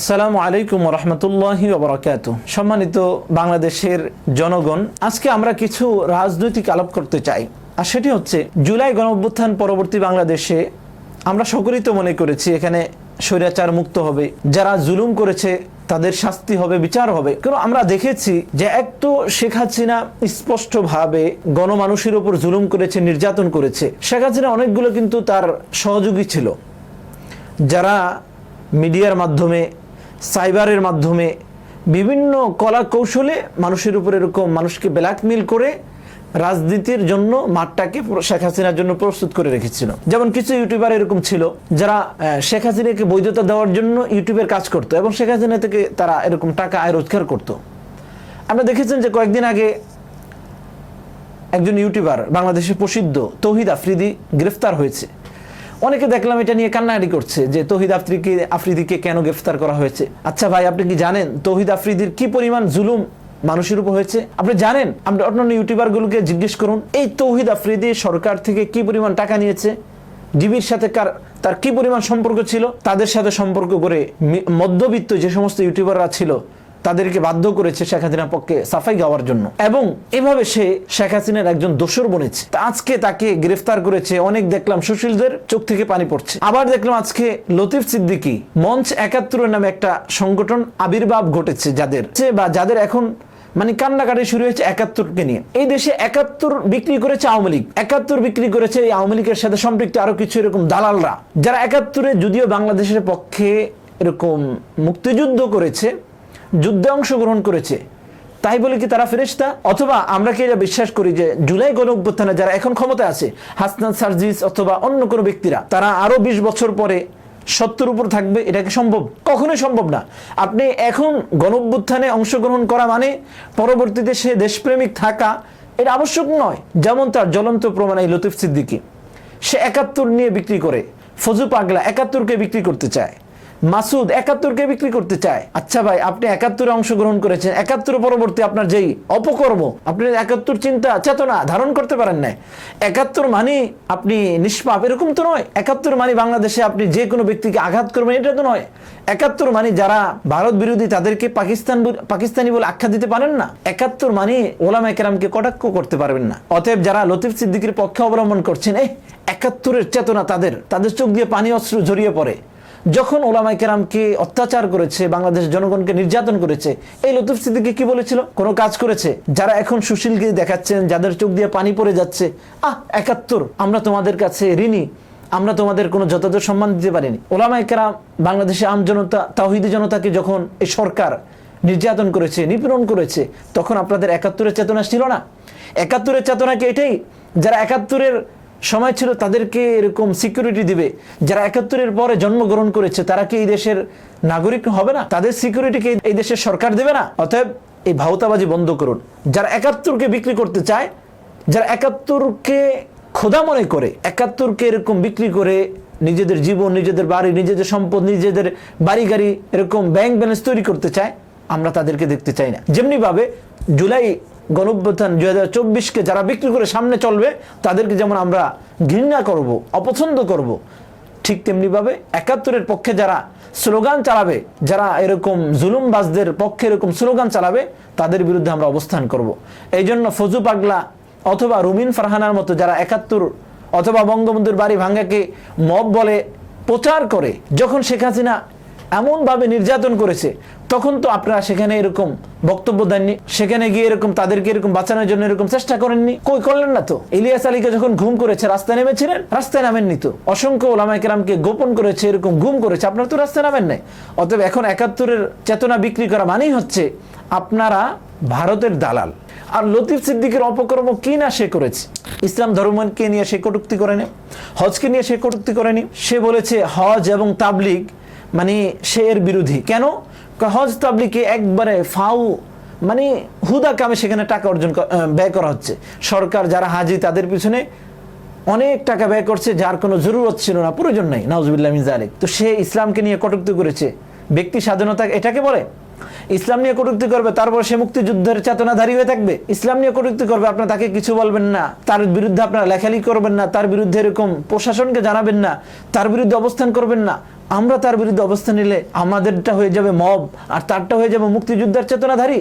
আসসালামু আলাইকুম রহমতুল্লাহি ওবরাকাত সম্মানিত বাংলাদেশের জনগণ, আজকে আমরা কিছু রাজনৈতিক আলাপ করতে চাই, আর সেটি হচ্ছে জুলাই গণঅভ্যুত্থান পরবর্তী বাংলাদেশে আমরা সকলেই তো মনে করেছি এখানে স্বৈরাচার মুক্ত হবে, যারা জুলুম করেছে তাদের শাস্তি হবে, বিচার হবে। কারণ আমরা দেখেছি যে এক তো শেখ হাসিনা স্পষ্টভাবে গণমানুষের উপর জুলুম করেছে, নির্যাতন করেছে। শেখ হাসিনা অনেকগুলো কিন্তু তার সহযোগী ছিল, যারা মিডিয়ার মাধ্যমে সাইবারের মাধ্যমে বিভিন্ন কলা কৌশলে মানুষের উপর এরকম মানুষকে ব্ল্যাকমেল করে রাজনীতির জন্য মাঠটাকে শেখ হাসিনার জন্য প্রস্তুত করে রেখেছিল। যেমন কিছু ইউটিউবার এরকম ছিল, যারা শেখ হাসিনাকে বৈধতা দেওয়ার জন্য ইউটিউবের কাজ করতো এবং শেখ হাসিনা থেকে তারা এরকম টাকা আয় রোজগার করতো। আমরা দেখেছেন যে কয়েকদিন আগে একজন ইউটিউবার বাংলাদেশে প্রসিদ্ধ তৌহিদ আফ্রিদি গ্রেফতার হয়েছে। অনেকে দেখলাম এটা নিয়ে কান্নাকাটি করছে যে তৌহিদ আফ্রিকে আফ্রিদিকে কেন গ্রেফতার করা হয়েছে। আচ্ছা ভাই, আপনি কি জানেন তৌহিদ আফ্রিদির কি পরিমাণ জুলুম মানুষের উপর হয়েছে? আপনি জানেন? আপনি অন্যান্য ইউটিউবারগুলোকে জিজ্ঞেস করুন, এই তৌহিদ আফ্রিদি সরকার থেকে কি পরিমাণ টাকা নিয়েছে? ডিবির সাথে কার, তার কি পরিমাণ সম্পর্ক ছিল? তাদের সাথে সম্পর্ক করে মধ্যবিত্ত যে সমস্ত ইউটিউবাররা ছিল তাদেরকে বাধ্য করেছে শেখ হাসিনার পক্ষে সাফাই গাওয়ার জন্য। এবং এভাবে সে শেখ হাসিনার একজন দোসর বনেছে। আজকে তাকে গ্রেফতার করেছে অনেক দেখলাম সুশীলদের চোখ থেকে পানি পড়ছে। আবার দেখলাম আজকে লতিফ সিদ্দিকি মঞ্চ একাত্তরের নামে একটা সংগঠন আবির্ভাব ঘটেছে যাদের। বা যাদের এখন মানে কান্নাকাটি শুরু হয়েছে একাত্তরকে নিয়ে। এই দেশে একাত্তর বিক্রি করেছে আওয়ামী লীগ। একাত্তর বিক্রি করেছে এই আওয়ামী লীগের সাথে সম্পৃক্ত আরও কিছু এরকম দালালরা। যারা একাত্তরে যদিও বাংলাদেশের পক্ষে এরকম মুক্তিযুদ্ধ করেছে যুদ্ধে অংশগ্রহণ করেছে। তাই বলে কি তারা ফেরেশতা? অথবা আমরা কি এটা বিশ্বাস করি যে জুলাই গণ অভ্যুত্থানে যারা এখন ক্ষমতায় আছে হাসনান সার্জিস অথবা অন্য কোনো ব্যক্তিরা, তারা আরও বিশ বছর পরে সত্যের উপর থাকবে, এটা কি সম্ভব? কখনোই সম্ভব না। আপনি এখন গণ অভ্যুত্থানে অংশগ্রহণ করা মানে পরবর্তীতে সে দেশপ্রেমিক থাকা, এটা আবশ্যক নয়, যেমন তার জ্বলন্ত প্রমাণ এই লতিফ সিদ্দিকী। সে একাত্তর নিয়ে বিক্রি করে, ফজু পাগলা একাত্তরকে বিক্রি করতে চায়। মাসুদ একাত্তরকে বিক্রি করতে চায়। আচ্ছা ভাই, আপনি একাত্তরে অংশগ্রহণ করেছেন, একাত্তর পরবর্তী আপনার যেই অপকর্ম, আপনি একাত্তর চিন্তা, চেতনা ধারণ করতে পারেন না একাত্তর মানে আপনি নিষ্পাপ, এরকম তো নয়। একাত্তর মানে বাংলাদেশে আপনি যে কোনো ব্যক্তিকে আঘাত করবেন, এটা তো নয়। একাত্তর মানে যারা ভারত বিরোধী, তাদেরকে পাকিস্তান পাকিস্তানি বলে আখ্যা দিতে পারেন না। একাত্তর মানে ওলামা একরামকে কটাক্ষ করতে পারবেন না। অতএব যারা লতিফ সিদ্দিকির পক্ষে অবলম্বন করছেন একাত্তরের চেতনা তাদের। তাদের চোখ দিয়ে পানি, অস্ত্র জড়িয়ে পড়ে। যখন ওলামাই কেরামকে অত্যাচার করেছে বাংলাদেশের জনগণকে নির্যাতন করেছে, এই লতুফ সিদ্দিকি কি বলেছিল? কোনো কাজ করেছে? যারা এখন সুশীলকে দেখাচ্ছেন, যাদের চোখ দিয়ে পানি পড়ে যাচ্ছে, আহ, একাত্তর, আমরা তোমাদের কাছে ঋণী, আমরা তোমাদের কোনো যথাযথ সম্মান দিতে পারিনি। ওলামাই কেরাম বাংলাদেশের আম জনতা তাহিদি জনতাকে যখন এই সরকার নির্যাতন করেছে, নিপীড়ন করেছে, তখন আপনাদের একাত্তরের চেতনা ছিল না? একাত্তরের চেতনা কি এটাই? যারা একাত্তরের সময় ছিল তাদেরকে এরকম সিকিউরিটি দিবে। যারা একাত্তরের পরে জন্মগ্রহণ করেছে, তারা কি এই দেশের নাগরিক হবে না? তাদের সিকিউরিটিকে এই দেশের সরকার দেবে না? অতএব এই ভাওতাবাজি বন্ধ করুন। যারা একাত্তরকে বিক্রি করতে চায়, যারা একাত্তরকে খোদা মনে করে, একাত্তরকে এরকম বিক্রি করে নিজেদের জীবন, নিজেদের বাড়ি, নিজেদের সম্পদ, নিজেদের বাড়ি গাড়ি এরকম ব্যাংক ব্যালেন্স তৈরি করতে চায়, আমরা তাদেরকে দেখতে চাই না। যেমনি ভাবে জুলাই গণঅভ্যুত্থান দুই হাজার চব্বিশকে যারা বিক্রি করে সামনে চলবে, তাদেরকে যেমন আমরা ঘৃণা করব, অপছন্দ করব, ঠিক তেমনিভাবে একাত্তরের পক্ষে যারা স্লোগান চালাবে, যারা এরকম জুলুমবাজদের পক্ষে এরকম স্লোগান চালাবে, তাদের বিরুদ্ধে আমরা অবস্থান করব। এই জন্য ফজু পাগলা অথবা রুমিন ফারহানার মতো যারা একাত্তর অথবা বঙ্গবন্ধুর বাড়ি ভাঙ্গাকে মব বলে প্রচার করে, যখন শেখ হাসিনা এমনভাবে নির্যাতন করেছে তখন তো আপনারা সেখানে এরকম বক্তব্য দেননি, সেখানে গিয়ে এরকম তাদেরকে এরকম বাঁচানোর জন্য এরকম চেষ্টা করেননি। কই করলেন না তো? ইলিয়াস আলীকে যখন ঘুম করেছে, রাস্তায় নেমেছিলেন? রাস্তায় নামেননি তো? অসংখ্য ওলামাইকেরামকে গোপন করেছে, এরকম ঘুম করেছে, আপনারা তো রাস্তায় নামেন নাই। অতএব এখন একাত্তরের চেতনা বিক্রি করা মানেই হচ্ছে আপনারা ভারতের দালাল। আর লতিফ সিদ্দিকের অপকর্ম কি না সে করেছে? ইসলাম ধর্মকে নিয়ে সে কটুক্তি করেনি? হজকে নিয়ে সে কটুক্তি করেনি? সে বলেছে হজ এবং তাবলিগ মানে সে এর বিরোধী। কেন? হজ তাবলিকে একবারে ফাউ মানে হুদা কামে সেখানে টাকা অর্জন ব্যয় করা হচ্ছে। সরকার যারা হাজি, তাদের পিছনে অনেক টাকা ব্যয় করছে, যার কোনো জরুরত ছিল না, প্রয়োজন নাই নাউজবিল্লা মিন জালিক তো সে ইসলামকে নিয়ে কটুক্তি করেছে। ব্যক্তি স্বাধীনতা এটাকে বলে ইসলাম নিয়ে কটুক্তি করবে, তারপর সে মুক্তিযুদ্ধের চেতনাধারী হয়ে থাকবে। ইসলাম নিয়ে কটুক্তি করবে, আপনার তাকে কিছু বলবেন না। তার বিরুদ্ধে আপনারা লেখালেখি করবেন না, তার বিরুদ্ধে এরকম প্রশাসনকে জানাবেন না, তার বিরুদ্ধে অবস্থান করবেন না। আমরা তার বিরুদ্ধে অবস্থান নিলে আমাদেরটা হয়ে যাবে মব, আর তারটা হয়ে যাবে মুক্তিযুদ্ধের চেতনাধারী।